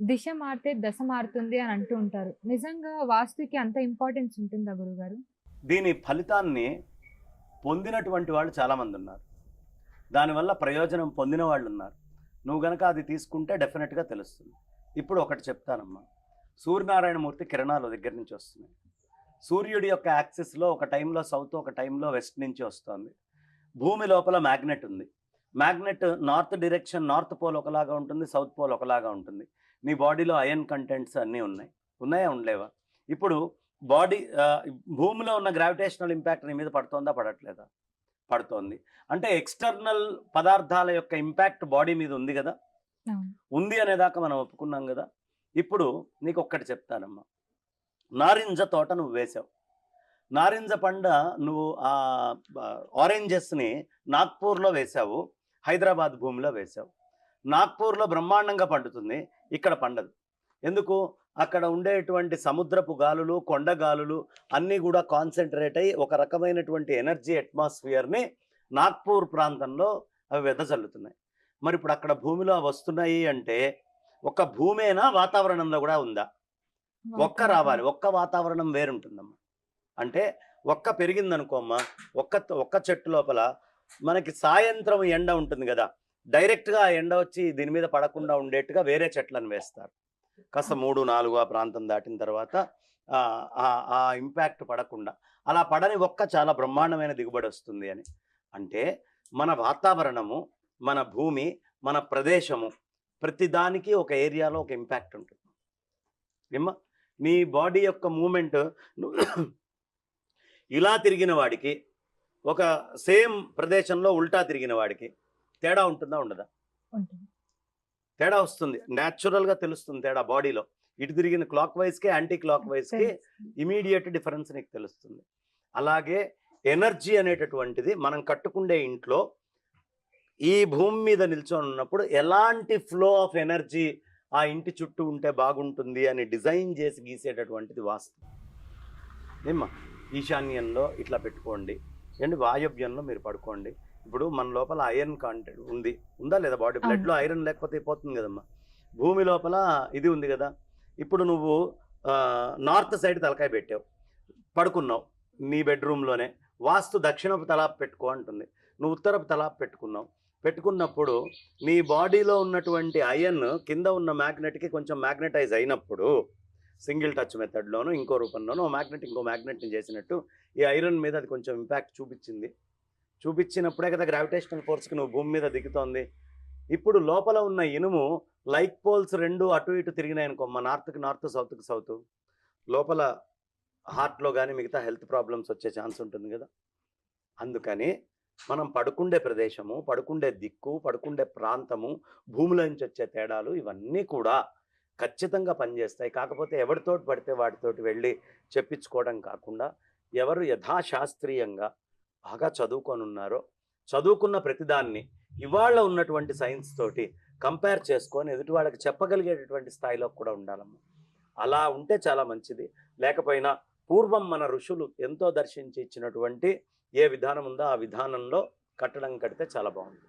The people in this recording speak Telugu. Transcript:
దిశ మారితే దశ మారుతుంది అని అంటూ ఉంటారు. నిజంగా వాస్తుకి అంత ఇంపార్టెన్స్ ఉంటుందా గురుగారు? దీని ఫలితాన్ని పొందినటువంటి వాళ్ళు చాలామంది ఉన్నారు. దానివల్ల ప్రయోజనం పొందిన వాళ్ళు ఉన్నారు. నువ్వు గనక అది తీసుకుంటే డెఫినెట్గా తెలుస్తుంది. ఇప్పుడు ఒకటి చెప్తానమ్మా. సూర్యనారాయణమూర్తి కిరణాలు దగ్గర నుంచి వస్తున్నాయి. సూర్యుడి యొక్క యాక్సిస్లో ఒక టైంలో సౌత్ ఒక టైంలో వెస్ట్ నుంచి వస్తుంది. భూమి లోపల మ్యాగ్నెట్ ఉంది. Magnet north direction north pole ఒకలాగా ఉంటుంది సౌత్ పోల్ ఒకలాగా ఉంటుంది. నీ బాడీలో అయన్ కంటెంట్స్ అన్నీ ఉన్నాయి. ఉన్నాయా? ఉండలేవా? ఇప్పుడు బాడీ భూమిలో ఉన్న గ్రావిటేషనల్ ఇంపాక్ట్ నీ మీద పడుతోందా? పడట్లేదా? పడుతోంది. అంటే ఎక్స్టర్నల్ పదార్థాల యొక్క ఇంపాక్ట్ బాడీ మీద ఉంది కదా. ఉంది అనేదాకా మనం ఒప్పుకున్నాం కదా? ఇప్పుడు నీకు ఒక్కటి చెప్తానమ్మా. నారింజ తోట నువ్వు వేసావు. నారింజ పండ నువ్వు ఆ ఆరెంజెస్ని నాగ్పూర్లో వేసావు హైదరాబాద్ భూమిలో వేసావు. నాగ్పూర్లో బ్రహ్మాండంగా పండుతుంది. ఇక్కడ పండదు. ఎందుకు? అక్కడ ఉండేటువంటి సముద్రపు గాలులు కొండ గాలులు అన్నీ కూడా కాన్సన్ట్రేట్ అయ్యి ఒక రకమైనటువంటి ఎనర్జీ అట్మాస్ఫియర్ని నాగ్పూర్ ప్రాంతంలో అవి వెదజల్లుతున్నాయి. మరి ఇప్పుడు అక్కడ భూమిలో వస్తున్నాయి అంటే ఒక భూమేనా వాతావరణంలో కూడా ఉందా? ఒక్క రావాలి. ఒక్క వాతావరణం వేరుంటుందమ్మా. అంటే ఒక్క పెరిగిందనుకోమ్మా. ఒక్క ఒక్క చెట్టు లోపల మనకి సాయంత్రం ఎండ ఉంటుంది కదా. డైరెక్ట్గా ఎండ వచ్చి దీని మీద పడకుండా ఉండేట్టుగా వేరే చెట్లను వేస్తారు. కాస్త మూడు నాలుగు ఆ ప్రాంతం దాటిన తర్వాత ఆ, ఆ- ఆ ఇంపాక్ట్ పడకుండా. అలా పడని ఒక్క చాలా బ్రహ్మాండమైన దిగుబడి వస్తుంది అని. అంటే మన వాతావరణము మన భూమి మన ప్రదేశము ప్రతిదానికి ఒక ఏరియాలో ఒక ఇంపాక్ట్ ఉంటుంది. ఏమ్మా? నీ బాడీ యొక్క మూమెంట్ ఇలా తిరిగిన వాడికి ఒక సేమ్ ప్రదేశంలో ఉల్టా తిరిగిన వాడికి తేడా ఉంటుందా ఉండదా? తేడా వస్తుంది. న్యాచురల్గా తెలుస్తుంది తేడా బాడీలో. ఇటు తిరిగిన క్లాక్ వైజ్కి యాంటీ క్లాక్ వైజ్కి ఇమీడియట్ డిఫరెన్స్ నీకు తెలుస్తుంది. అలాగే ఎనర్జీ అనేటటువంటిది మనం కట్టుకుండే ఇంట్లో ఈ భూమి మీద నిల్చొని ఉన్నప్పుడు ఎలాంటి ఫ్లో ఆఫ్ ఎనర్జీ ఆ ఇంటి చుట్టూ ఉంటే బాగుంటుంది అని డిజైన్ చేసి గీసేటటువంటిది వాస్తు ఏమ్మా? ఈశాన్యంలో ఇట్లా పెట్టుకోండి. ఏంటి? వాయవ్యంలో మీరు పడుకోండి. ఇప్పుడు మన లోపల ఐరన్ కాంటెంట్ ఉంది. ఉందా లేదా బాడీ. బ్లడ్లో ఐరన్ లేకపోతే పోతుంది కదమ్మా. భూమి లోపల ఇది ఉంది కదా. ఇప్పుడు నువ్వు నార్త్ సైడ్ తలకాయ పెట్టావు. పడుకున్నావు నీ బెడ్రూమ్లోనే వాస్తు దక్షిణపు తలాపు పెట్టుకో అంటుంది. నువ్వు ఉత్తరపు తలాపు పెట్టుకున్నావు. పెట్టుకున్నప్పుడు నీ బాడీలో ఉన్నటువంటి అయన్ కింద ఉన్న మ్యాగ్నెట్కి కొంచెం మ్యాగ్నెటైజ్ అయినప్పుడు సింగిల్ టచ్ మెథడ్లోను ఇంకో రూపంలోనూ మ్యాగ్నెట్ ఇంకో మ్యాగ్నెట్ని చేసినట్టు ఈ ఐరన్ మీద అది కొంచెం ఇంపాక్ట్ చూపించింది. చూపించినప్పుడే కదా గ్రావిటేషనల్ ఫోర్స్కి నువ్వు భూమి మీద దిగుతోంది. ఇప్పుడు లోపల ఉన్న ఇనుము లైక్ పోల్స్ రెండు అటు ఇటు తిరిగినాయి అనుకో మా నార్త్కి నార్త్ సౌత్కి సౌత్ లోపల హార్ట్లో కానీ మిగతా హెల్త్ ప్రాబ్లమ్స్ వచ్చే ఛాన్స్ ఉంటుంది కదా. అందుకని మనం పడుకుండే ప్రదేశము పడుకుండే దిక్కు పడుకుండే ప్రాంతము భూమిలో నుంచి వచ్చే తేడాలు ఇవన్నీ కూడా ఖచ్చితంగా పనిచేస్తాయి. కాకపోతే ఎవరితోటి పడితే వాటితోటి వెళ్ళి చెప్పించుకోవడం కాకుండా ఎవరు యథాశాస్త్రీయంగా బాగా చదువుకొని ఉన్నారో చదువుకున్న ప్రతిదాన్ని ఇవాళ ఉన్నటువంటి సైన్స్ తోటి కంపేర్ చేసుకొని ఎదుటి వాళ్ళకి చెప్పగలిగేటటువంటి స్థాయిలో కూడా ఉండాలమ్మా. అలా ఉంటే చాలా మంచిది. లేకపోయినా పూర్వం మన ఋషులు ఎంతో దర్శించి ఇచ్చినటువంటి ఏ విధానం ఉందో ఆ విధానంలో కట్టడం కడితే చాలా బాగుంది